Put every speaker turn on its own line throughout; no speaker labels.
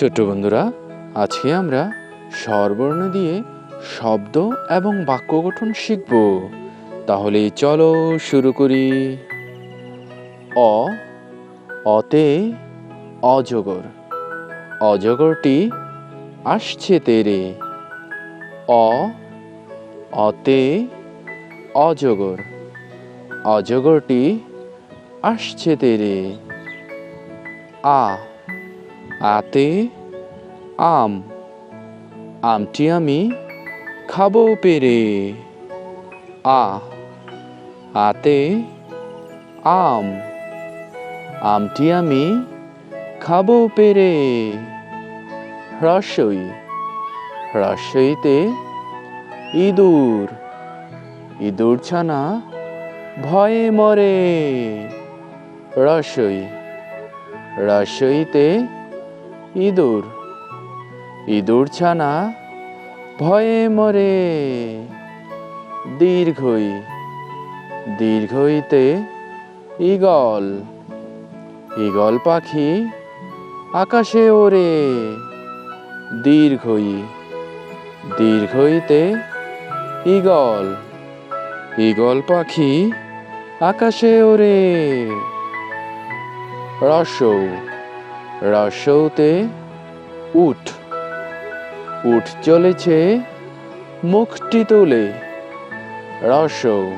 ছোট্ট বন্ধুরা, আজকে আমরা স্বরবর্ণ দিয়ে শব্দ এবং বাক্য গঠন শিখব। তাহলে চলো শুরু করি। অ, অতে অজগর। অজগরটি আসছে তেরে। অ, অতে অজগর। অজগরটি আসছে তেরে। আ আতে আম, আমটি আমি খাব পেরে। আ আতে আম, আমটি আমি খাব পেরে। হ্রস্বই, হ্রস্বইতে ইঁদুর ইঁদুর ছানা ভয়ে মরে। রসই রসইতে ইঁদুর। ইঁদুর ছানা ভয়ে মরে। দীর্ঘই, দীর্ঘইতে ঈগল। ঈগল পাখি আকাশে ওড়ে। দীর্ঘই, দীর্ঘইতে ঈগল। ঈগল পাখি আকাশে ওড়ে। রসৌ রসৌতে উঠ। উঠ চলেছে মুখটি তুলে। রসৌ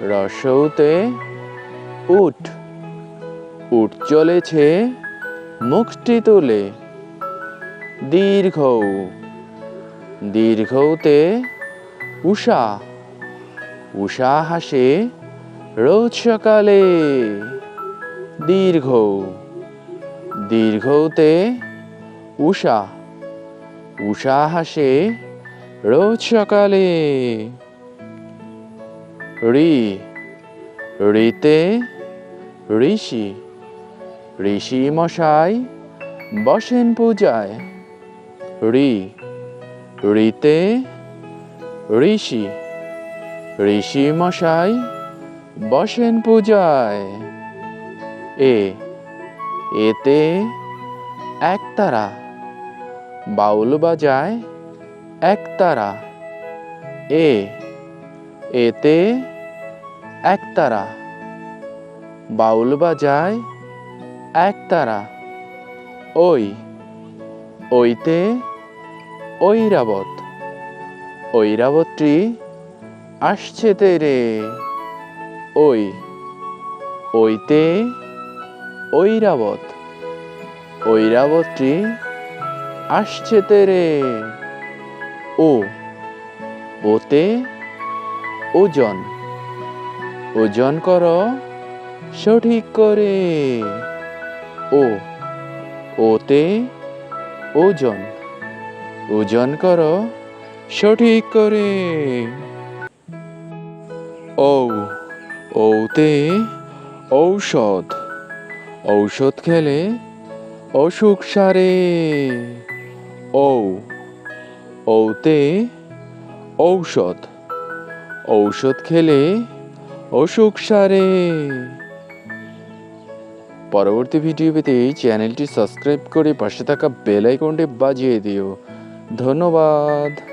রসৌতে উঠ। উঠ চলেছে মুখটি তুলে। দীর্ঘ দীর্ঘতে উষা। উষা হাসে রোজ সকালে। দীর্ঘ দীর্ঘতে উষা উষা হাসে রোজ সকালে। রি, রিতে ঋষি ঋষি মশাই বসেন পূজায়। রি, রিতে ঋষি ঋষি মশাই বসেন পূজায়। এ এতে একতারা বাউল বাজায় একতারা এ, এতে একতারা বাউল বাজায় একতারা ওই, ওইতে ঐরাবত, ঐরাবতটি আসছে তেরে। ওই, ওইতে ঐরাবত। ঐরাবতটি আসছে তেরে। ও ওতে ওজন। ওজন কর সঠিক করে। ও, ওতে ওজন। ওজন কর সঠিক করে। ও ওতে ঔষধ। ঔষধ খেলে অসুখ সারে। ও ওতে ঔষধ ঔষধ খেলে অসুখ সারে। পরবর্তী ভিডিও পেতে চ্যানেলটি সাবস্ক্রাইব করে পাশে থাকা বেল আইকনটি বাজিয়ে দিও। ধন্যবাদ।